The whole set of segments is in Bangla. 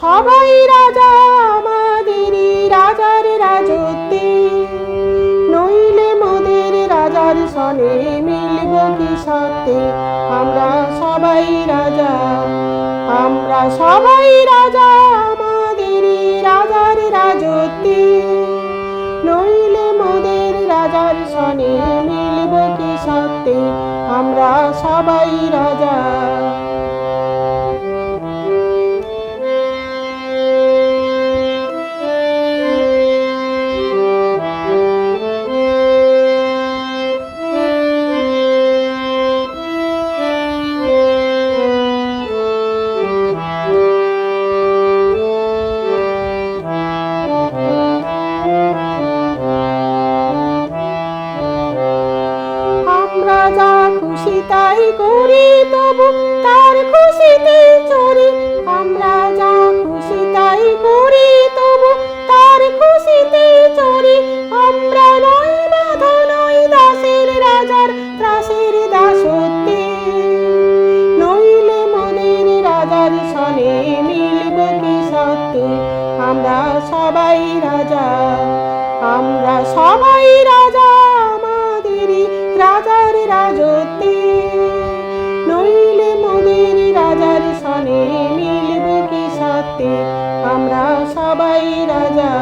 সবাই রাজা আমাদেরই রাজার রাজত্বে। নইলে মোদের রাজার সনে মিলব কি সত্যে আমরা সবাই রাজা, আমরা সবাই রাজা আমাদেরই রাজার রাজত্বে। নইলে মোদের রাজার সনে মিলব কি সত্যে আমরা সবাই রাজা। খুশি তাই করি, তবু তার খুশিতে চড়ি। আমরা যা খুশি তাই করি, তবু তার খুশিতে চড়ি। আমরা নই বাধা নই দাসের রাজার ত্রাসের দাসত্বে। নইলে মনের রাজার সনে মিলব কি সত্যে আমরা সবাই রাজা, আমরা সবাই রাজা। সত্যে আমরা সবাই রাজা।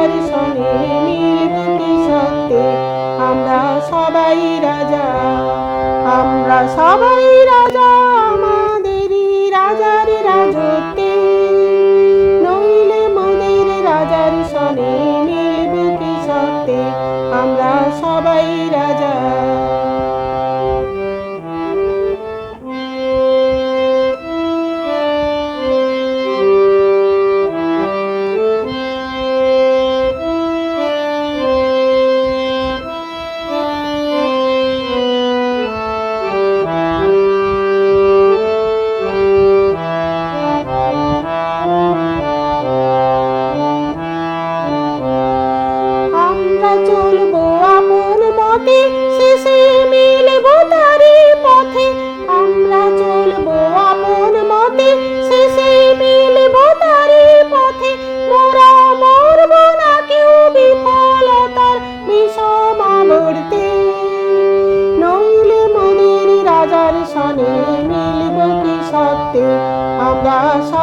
রাজার সনে সত্যে? আমরা সবাই রাজা আমরা সবাই রাজা।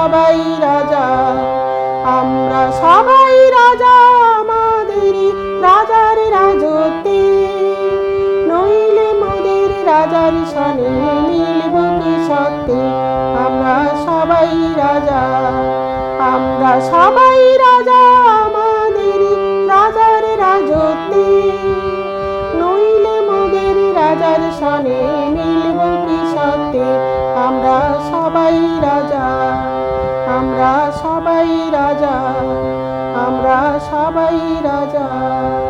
সবাই রাজা। আমরা সবাই রাজা আমাদেরই রাজার রাজত্বে। নইলে মোদের রাজার সনে মিলব কি সত্যে? আমরা সবাই রাজা, আমরা সবাই রাজা আমাদেরই রাজার রাজত্বে। নইলে মোদের রাজার সনে সবাই রাজা।